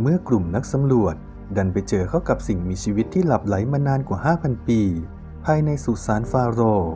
เมื่อกลุ่มนักสำรวจดันไปเจอเข้ากับสิ่งมีชีวิตที่หลับไหลมานานกว่า 5,000 ปี ภายในสุสานฟาโรห์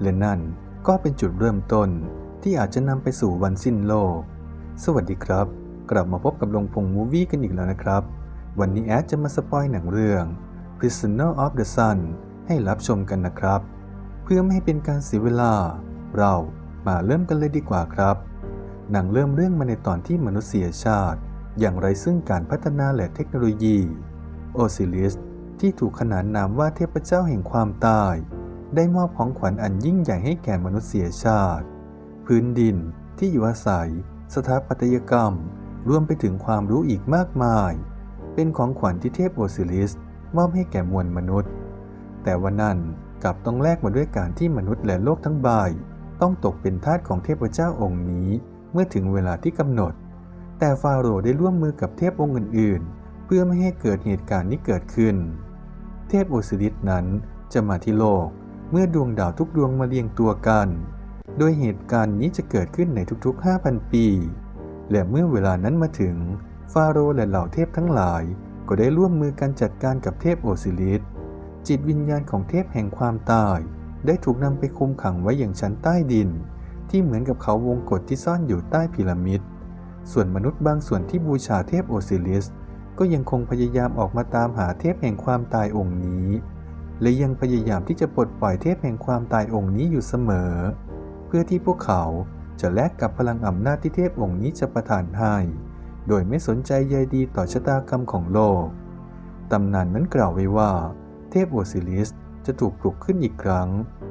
และนั่นก็เป็นจุดเริ่มต้นที่อาจจะนำไปสู่วันสิ้นโลก สวัสดีครับ กลับมาพบกับลงพงมูวี่กันอีกแล้วนะครับ วันนี้แอดจะมาสปอยหนังเรื่อง Prisoner of the Sun ให้รับชมกันนะครับ เพื่อไม่ให้เป็นการเสียเวลา เรามาเริ่มกันเลยดีกว่าครับ หนังเริ่มเรื่องมาในตอนที่มนุษยชาติ อย่างไรซึ่งการพัฒนาและเทคโนโลยี โอซิลิสที่ถูกขนานนามว่าเทพเจ้าแห่งความตาย ได้มอบของขวัญอันยิ่งใหญ่ให้แก่มนุษยชาติ พื้นดินที่อยู่อาศัย สถาปัตยกรรม รวมไปถึงความรู้อีกมากมาย เป็นของขวัญที่เทพโอซิลิสมอบให้แก่มวลมนุษย์ แต่วันนั้นกลับต้องแลกมาด้วยการที่มนุษย์และโลกทั้งใบ ต้องตกเป็นทาสของเทพเจ้าองค์นี้ เมื่อถึงเวลาที่กำหนด แต่ฟาโรห์ได้ร่วมมือกับเทพองค์อื่นๆ เพื่อไม่ให้เกิดเหตุการณ์นี้เกิดขึ้น เทพโอซิริสนั้นจะมาที่โลกเมื่อดวงดาวทุกดวงมาเรียงตัวกัน โดยเหตุการณ์นี้จะเกิดขึ้นในทุกๆ 5,000 ปี และเมื่อเวลานั้นมาถึง ฟาโรห์และเหล่าเทพทั้งหลาย ก็ได้ร่วมมือกันจัดการกับเทพโอซิริส จิตวิญญาณของเทพแห่งความตาย ได้ถูกนำไปคุมขังไว้อย่างชั้นใต้ดิน ที่เหมือนกับเขาวงกฏที่ซ่อนอยู่ใต้พีระมิด ส่วนมนุษย์บางส่วนที่บูชาเทพโอซิลิส ก็ยังคงพยายามออกมาตามหาเทพแห่งความตายองค์นี้ และยังพยายามที่จะปลดปล่อยเทพแห่งความตายองค์นี้อยู่เสมอ เพื่อที่พวกเขาจะแลกกับพลังอำนาจที่เทพองค์นี้จะประทานให้ โดยไม่สนใจใยดีต่อชะตากรรมของโลก ตำนานนั้นกล่าวไว้ว่า เทพโอซิลิสจะถูกปลุกขึ้นอีกครั้ง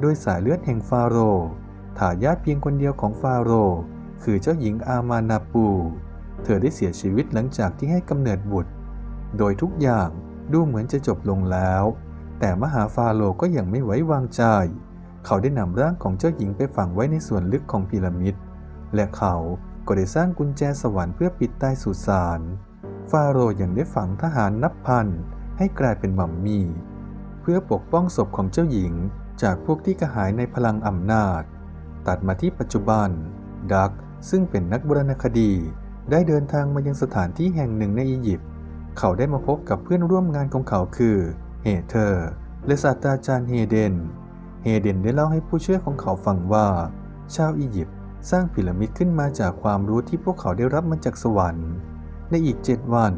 โดยสายเลือดแห่งฟาโรห์ทายาทเพียงคนเดียวของฟาโรห์ คือเจ้าหญิงอามานาปู เธอได้เสียชีวิตหลังจากที่ให้กำเนิดบุตร โดยทุกอย่างดูเหมือนจะจบลงแล้ว แต่มหาฟาโรก็ยังไม่ไว้วางใจ เขาได้นำร่างของเจ้าหญิงไปฝังไว้ในส่วนลึกของพีระมิด และเขาก็ได้สร้างกุญแจสวรรค์เพื่อปิดใต้สุสาน ฟาโรยังได้ฝังทหารนับพันให้กลายเป็นมัมมี่ เพื่อปกป้องศพของเจ้าหญิงจากพวกที่กระหายในพลังอำนาจ ตัดมาที่ปัจจุบัน ดัก ซึ่งเป็นนักโบราณคดี ได้เดินทางมายังสถานที่แห่งหนึ่งในอียิปต์ เขาได้มาพบกับเพื่อนร่วมงานของเขาคือเฮเธอร์และศาสตราจารย์เฮเดน เฮเดนได้เล่าให้ผู้ช่วยของเขาฟังว่า ชาวอียิปต์สร้างพีระมิดขึ้นมาจากความรู้ที่พวกเขาได้รับมาจากสวรรค์ ในอีกเจ็ดวัน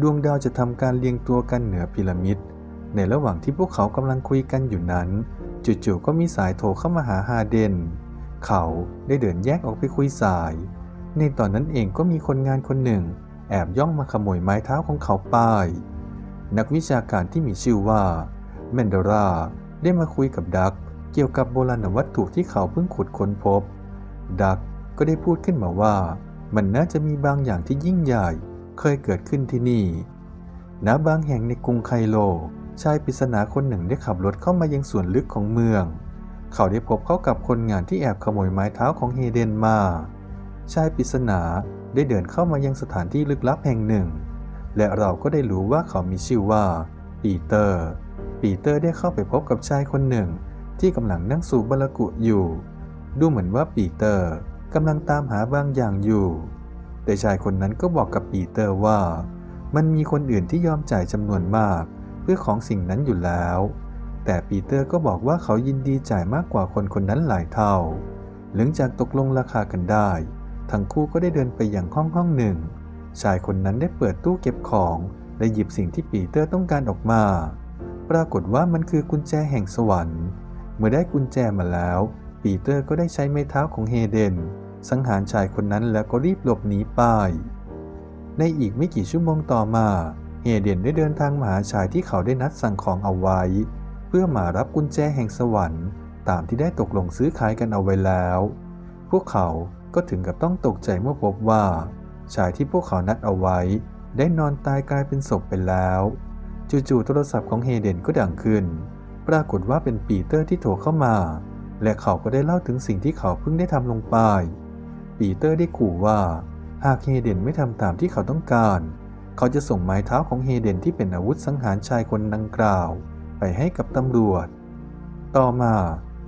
ดวงดาวจะทำการเรียงตัวกันเหนือพีระมิด ในระหว่างที่พวกเขากำลังคุยกันอยู่นั้น จู่ๆก็มีสายโทรเข้ามาหาฮาเดน เขาได้เดินแยกออกไปคุยสาย ในตอนนั้นเองก็มีคนงานคนหนึ่ง แอบย่องมาขโมยไม้เท้าของเขาไปนักวิชาการที่มีชื่อว่าแมนดาราได้มาคุยกับดักเกี่ยวกับโบราณวัตถุที่เขาเพิ่งขุดค้นพบ ดักก็ได้พูดขึ้นมาว่า มันน่าจะมีบางอย่างที่ยิ่งใหญ่ เคยเกิดขึ้นที่นี่ ณ บางแห่งในกรุงไคโล ชายปริศนาคนหนึ่งได้ขับรถเข้ามายังส่วนลึกของเมือง เขาได้พบเข้ากับคนงานที่แอบขโมยไม้เท้าของเฮเดนมา ชายปริศนาได้เดินเข้ามายังสถานที่ลึกลับแห่งหนึ่ง และเราก็ได้รู้ว่าเขามีชื่อว่า ปีเตอร์ ปีเตอร์ได้เข้าไปพบกับชายคนหนึ่ง ที่กำลังนั่งสูบบาลกุอยู่ ดูเหมือนว่าปีเตอร์กำลังตามหาบางอย่างอยู่ แต่ชายคนนั้นก็บอกกับปีเตอร์ว่า มันมีคนอื่นที่ยอมจ่ายจำนวนมาก เพื่อของสิ่งนั้นอยู่แล้ว แต่ปีเตอร์ก็บอกว่าเขายินดีจ่ายมากกว่าคนคนนั้นหลายเท่า หลังจากตกลงราคากันได้ ทั้งคู่ก็ได้เดินไปอย่างห้องห้องหนึ่ง ชายคนนั้นได้เปิดตู้เก็บของ และหยิบสิ่งที่ปีเตอร์ต้องการออกมา ปรากฏว่ามันคือกุญแจแห่งสวรรค์ เมื่อได้กุญแจมาแล้ว ปีเตอร์ก็ได้ใช้ไม้เท้าของเฮเดน สังหารชายคนนั้นแล้วก็รีบหลบหนีไป ในอีกไม่กี่ชั่วโมงต่อมา เฮเดนได้เดินทางมาหาชายที่เขาได้นัดสั่งของเอาไว้ เพื่อมารับกุญแจแห่งสวรรค์ ตามที่ได้ตกลงซื้อขายกันเอาไว้แล้ว พวกเขาก็ถึงกับต้องตกใจเมื่อพบว่า ชายที่พวกเขานัดเอาไว้ ได้นอนตายกลายเป็นศพไปแล้ว จู่ๆโทรศัพท์ของเฮเดนก็ดังขึ้น ปรากฏว่าเป็นปีเตอร์ที่โทรเข้ามา และเขาก็ได้เล่าถึงสิ่งที่เขาเพิ่งได้ทำลงไป ปีเตอร์ได้ขู่ว่าหากเฮเดนไม่ทำตามที่เขาต้องการ เขาจะส่งไม้เท้าของเฮเดนที่เป็นอาวุธสังหารชายคนดังกล่าว ไปให้กับตำรวจ ต่อมา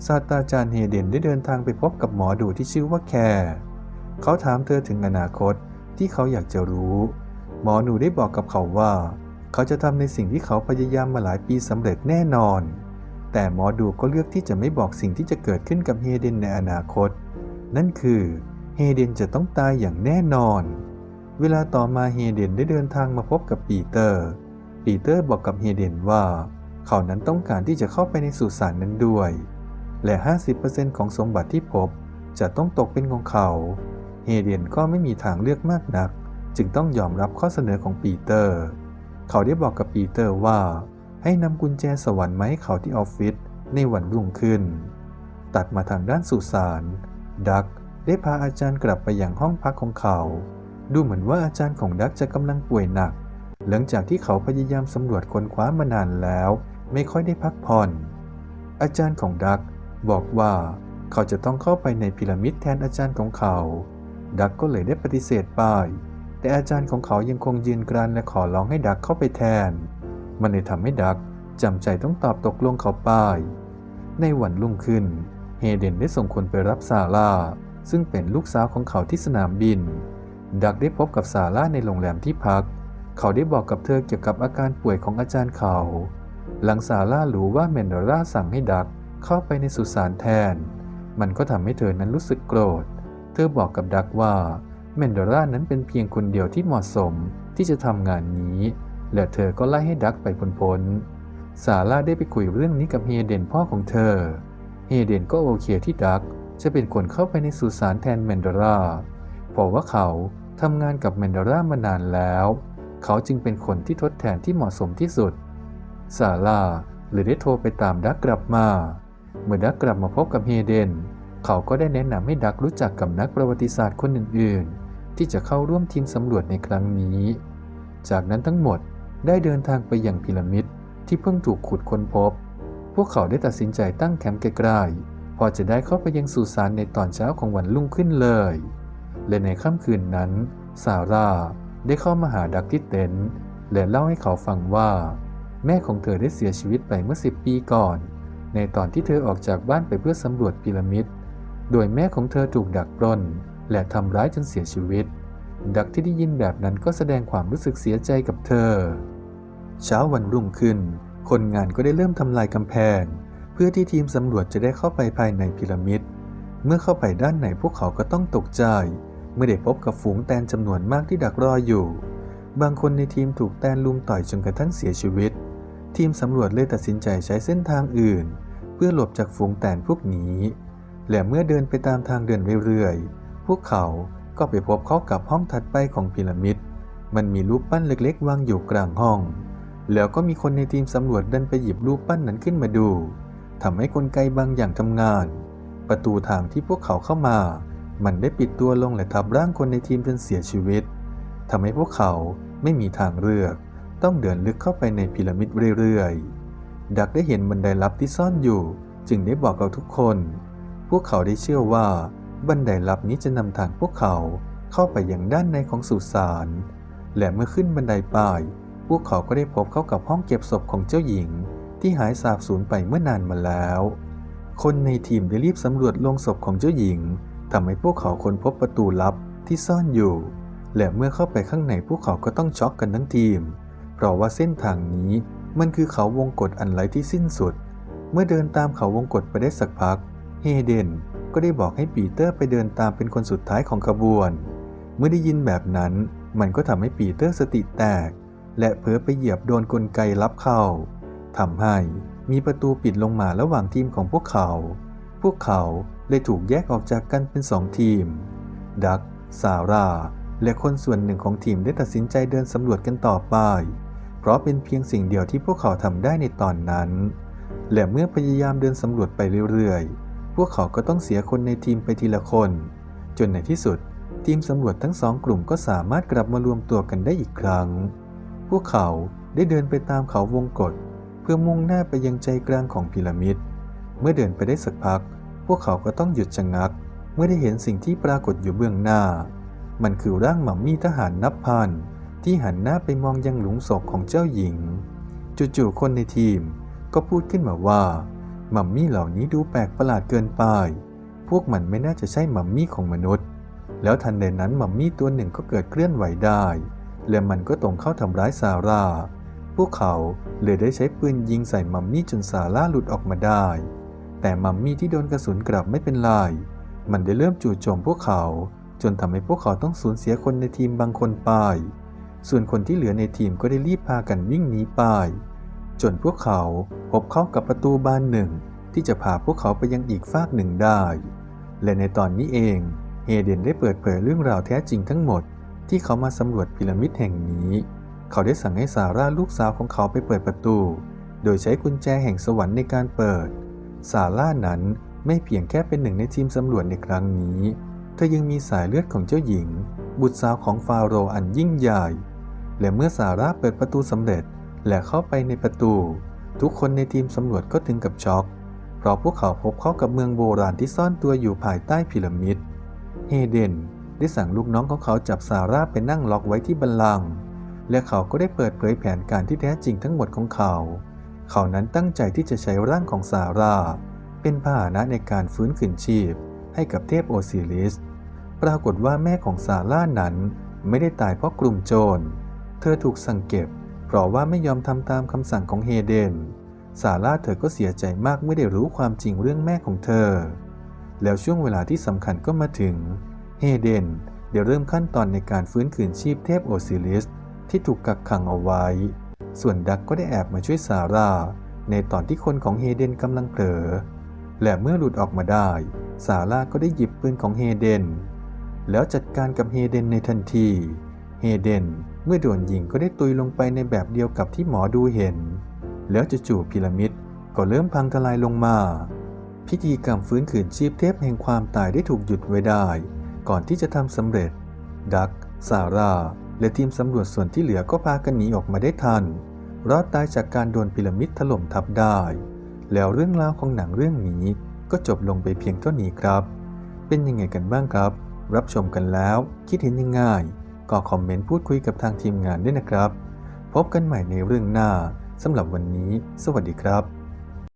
ศาสตราจารย์เฮเดนได้เดินทางไปพบกับหมอดูที่ชื่อว่าแคร์เขาถามเธอถึงอนาคตที่เขาอยากจะรู้ หมอหนูได้บอกกับเขาว่า เขาจะทำในสิ่งที่เขาพยายามมาหลายปีสำเร็จแน่นอน แต่หมอดูก็เลือกที่จะไม่บอกสิ่งที่จะเกิดขึ้นกับเฮเดนในอนาคต นั่นคือเฮเดนจะต้องตายอย่างแน่นอน เวลาต่อมาเฮเดนได้เดินทางมาพบกับปีเตอร์ ปีเตอร์บอกกับเฮเดนว่า เขานั้นต้องการที่จะเข้าไปในสุสานนั้นด้วย และ 50%ของสมบัติที่พบจะต้องตกเป็นของเขา เฮเดียนก็ไม่มีทางเลือกมากนัก จึงต้องยอมรับข้อเสนอของปีเตอร์ เขาได้บอกกับปีเตอร์ว่า ให้นำกุญแจสวรรค์มาให้เขาที่ออฟฟิศในวันรุ่งขึ้น ตัดมาทางด้านสุสาน ดักได้พาอาจารย์กลับไปยังห้องพักของเขา ดูเหมือนว่าอาจารย์ของดักจะกำลังป่วยหนัก หลังจากที่เขาพยายามสำรวจค้นคว้ามานานแล้ว ไม่ค่อยได้พักผ่อน อาจารย์ของดักบอกว่าเขาจะต้องเข้าไปในพีระมิดแทนอาจารย์ของเขา ดักก็เลยได้ปฏิเสธไป แต่อาจารย์ของเขายังคงยืนกรานและขอร้องให้ดักเข้าไปแทน มันเลยทำให้ดักจำใจต้องตอบตกลงเขาไป ในวันรุ่งขึ้น เฮเดนได้ส่งคนไปรับซาร่า ซึ่งเป็นลูกสาวของเขาที่สนามบิน ดักได้พบกับซาร่าในโรงแรมที่พัก เขาได้บอกกับเธอเกี่ยวกับอาการป่วยของอาจารย์เขา หลังซาร่ารู้ว่าเมนโดราสั่งให้ดักเข้าไปในสุสานแทน มันก็ทำให้เธอนั้นรู้สึกโกรธ เธอบอกกับดักว่าเมนโดรานั้นเป็นเพียงคนเดียวที่เหมาะสมที่จะทำงานนี้ และเธอก็ไล่ให้ดักไปพ้นๆซาร่าได้ไปคุยเรื่องนี้กับเฮเดนพ่อของเธอ เฮเดนก็โอเคที่ดักจะเป็นคนเข้าไปในสุสานแทนแมนดราเพราะว่าเขาทำงานกับแมนดรามานานแล้ว เขาจึงเป็นคนที่ทดแทนที่เหมาะสมที่สุด ซาร่าเลยได้โทรไปตามดักกลับมา เมื่อดักกลับมาพบกับเฮเดน เขาก็ได้แนะนำให้ดักรู้จักกับนักประวัติศาสตร์คนอื่นๆ ที่จะเข้าร่วมทีมสำรวจในครั้งนี้ จากนั้นทั้งหมดได้เดินทางไปยังพีระมิดที่เพิ่งถูกขุดค้นพบ พวกเขาได้ตัดสินใจตั้งแคมป์ใกล้ๆพอจะได้เข้าไปยังสุสานในตอนเช้าของวันรุ่งขึ้นเลย และในค่ำคืนนั้นซาร่าได้เข้ามาหาดักที่เต็นท์และเล่าให้เขาฟังว่า แม่ของเธอได้เสียชีวิตไปเมื่อสิบปีก่อน ในตอนที่เธอออกจากบ้านไปเพื่อสำรวจพีระมิด โดยแม่ของเธอถูกดักปล้น และทำร้ายจนเสียชีวิต ดักที่ได้ยินแบบนั้นก็แสดงความรู้สึกเสียใจกับเธอ เช้าวันรุ่งขึ้น คนงานก็ได้เริ่มทำลายกำแพง เพื่อที่ทีมสำรวจจะได้เข้าไปภายในพีระมิด เมื่อเข้าไปด้านในพวกเขาก็ต้องตกใจเมื่อได้พบกับฝูงแตนจำนวนมากที่ดักรออยู่บางคนในทีมถูกแตนลุมต่อยจนกระทั่งเสียชีวิต ทีมสำรวจเลยตัดสินใจใช้เส้นทางอื่น เพื่อหลบจากฝูงแตนพวกนี้ และเมื่อเดินไปตามทางเดินเรื่อยๆ พวกเขาก็ไปพบเข้ากับห้องถัดไปของพีระมิด มันมีรูปปั้นเล็กๆ วางอยู่กลางห้อง แล้วก็มีคนในทีมสำรวจเดินไปหยิบรูปปั้นนั้นขึ้นมาดูทำให้กลไกบางอย่างทำงาน ประตูทางที่พวกเขาเข้ามา มันได้ปิดตัวลงและทับร่างคนในทีมจนเสียชีวิตทำให้พวกเขาไม่มีทางเลือก ต้องเดินลึกเข้าไปในพีระมิดเรื่อยๆ ดักได้เห็นบันไดลับที่ซ่อนอยู่ จึงได้บอกกับทุกคน พวกเขาได้เชื่อว่า บันไดลับนี้จะนำทางพวกเขาเข้าไปยังด้านในของสุสาน และเมื่อขึ้นบันไดป้ายพวกเขาก็ได้พบเข้ากับห้องเก็บศพของเจ้าหญิง ที่หายสาบสูญไปเมื่อนานมาแล้ว คนในทีมได้รีบสำรวจโลงศพของเจ้าหญิงทำให้พวกเขาค้นพบประตูลับที่ซ่อนอยู่ และเมื่อเข้าไปข้างในพวกเขาก็ต้องช็อกกันทั้งทีม เพราะว่าเส้นทางนี้มันคือเขาวงกฏอันไร้ที่สิ้นสุด เมื่อเดินตามเขาวงกฏไปได้สักพัก เฮเดนก็ได้บอกให้ปีเตอร์ไปเดินตามเป็นคนสุดท้ายของขบวน เมื่อได้ยินแบบนั้น มันก็ทำให้ปีเตอร์สติแตก และเผลอไปเหยียบโดนกลไกลับเข้าทำให้มีประตูปิดลงมาระหว่างทีมของพวกเขา พวกเขาเลยถูกแยกออกจากกันเป็นสองทีม ดักซาร่า และคนส่วนหนึ่งของทีมได้ตัดสินใจเดินสำรวจกันต่อไป ราะเป็นเพียงสิ่งเดียวที่พวกเขาทำได้ในตอนนั้น และเมื่อพยายามเดินสำรวจไปเรื่อยๆ พวกเขาก็ต้องเสียคนในทีมไปทีละคน จนในที่สุด ทีมสำรวจทั้งสองกลุ่มก็สามารถกลับมารวมตัวกันได้อีกครั้ง พวกเขาได้เดินไปตามเขาวงกฏเพื่อมุ่งหน้าไปยังใจกลางของพีระมิด เมื่อเดินไปได้สักพัก พวกเขาก็ต้องหยุดชะงัก เมื่อได้เห็นสิ่งที่ปรากฏอยู่เบื้องหน้า มันคือร่างหมัมมี่ทหารนับพัน ที่หันหน้าไปมองยังหลุมศพของเจ้าหญิง จู่ๆคนในทีมก็พูดขึ้นมาว่ามัมมี่เหล่านี้ดูแปลกประหลาดเกินไป พวกมันไม่น่าจะใช่มัมมี่ของมนุษย์ แล้วทันใดนั้นมัมมี่ตัวหนึ่งก็เกิดเคลื่อนไหวได้ และมันก็ตรงเข้าทำร้ายซาร่า พวกเขาเลยได้ใช้ปืนยิงใส่มัมมี่จนซาร่าหลุดออกมาได้ แต่มัมมี่ที่โดนกระสุนกลับไม่เป็นไร มันได้เริ่มจู่โจมพวกเขา จนทำให้พวกเขาต้องสูญเสียคนในทีมบางคนไป ส่วนคนที่เหลือในทีมก็ได้รีบพากันวิ่งหนีไป จนพวกเขาพบเข้ากับประตูบานหนึ่ง ที่จะพาพวกเขาไปยังอีกฟากหนึ่งได้ และในตอนนี้เองเฮเดนได้เปิดเผยเรื่องราวแท้จริงทั้งหมด ที่เขามาสำรวจพีระมิดแห่งนี้ เขาได้สั่งให้ซาร่าลูกสาวของเขาไปเปิดประตู โดยใช้กุญแจแห่งสวรรค์ในการเปิด ซาร่านั้นไม่เพียงแค่เป็นหนึ่งในทีมสำรวจในครั้งนี้ เธอยังมีสายเลือดของเจ้าหญิง บุตรสาวของฟาโรห์อันยิ่งใหญ่ และเมื่อซาร่าเปิดประตูสำเร็จ และเข้าไปในประตู ทุกคนในทีมสำรวจก็ถึงกับช็อก เพราะพวกเขาพบเข้ากับเมืองโบราณที่ซ่อนตัวอยู่ภายใต้พีระมิด เฮเดนได้สั่งลูกน้องของเขาจับซาร่าไปนั่งล็อกไว้ที่บัลลังก์และเขาก็ได้เปิดเผยแผนการที่แท้จริงทั้งหมดของเขา เขานั้นตั้งใจที่จะใช้ร่างของซาร่า เป็นพาหนะในการฟื้นคืนชีพ ให้กับเทพโอซิริส ปรากฏว่าแม่ของซาร่านั้นไม่ได้ตายเพราะกลุ่มโจร เธอถูกสั่งเก็บ เพราะว่าไม่ยอมทำตามคำสั่งของเฮเดน ซาร่าเธอก็เสียใจมากเมื่อได้รู้ความจริงเรื่องแม่ของเธอ แล้วช่วงเวลาที่สำคัญก็มาถึง เฮเดนเดี๋ยวเริ่มขั้นตอนในการฟื้นคืนชีพเทพโอซิริสที่ถูกกักขังเอาไว้ ส่วนดักก็ได้แอบมาช่วยซาร่า ในตอนที่คนของเฮเดนกำลังเผลอ และเมื่อหลุดออกมาได้ ซาร่าก็ได้หยิบปืนของเฮเดน แล้วจัดการกับเฮเดนในทันที เฮเดน เมื่อโดนยิงก็ได้ตุยลงไปในแบบเดียวกับที่หมอดูเห็น แล้วจู่ๆพีระมิดก็เริ่มพังทลายลงมา พิธีกรรมฟื้นคืนชีพเทพแห่งความตายได้ถูกหยุดไว้ได้ ก่อนที่จะทำสำเร็จ ดักซาร่า และทีมสำรวจส่วนที่เหลือก็พากันหนีออกมาได้ทัน รอดตายจากการโดนพีระมิดถล่มทับได้ แล้วเรื่องราวของหนังเรื่องนี้ก็จบลงไปเพียงเท่านี้ครับ เป็นยังไงกันบ้างครับ รับชมกันแล้ว คิดเห็นยังไง ก็คอมเมนต์พูดคุยกับทางทีมงานด้วยนะครับ พบกันใหม่ในเรื่องหน้าสำหรับวันนี้ สวัสดีครับ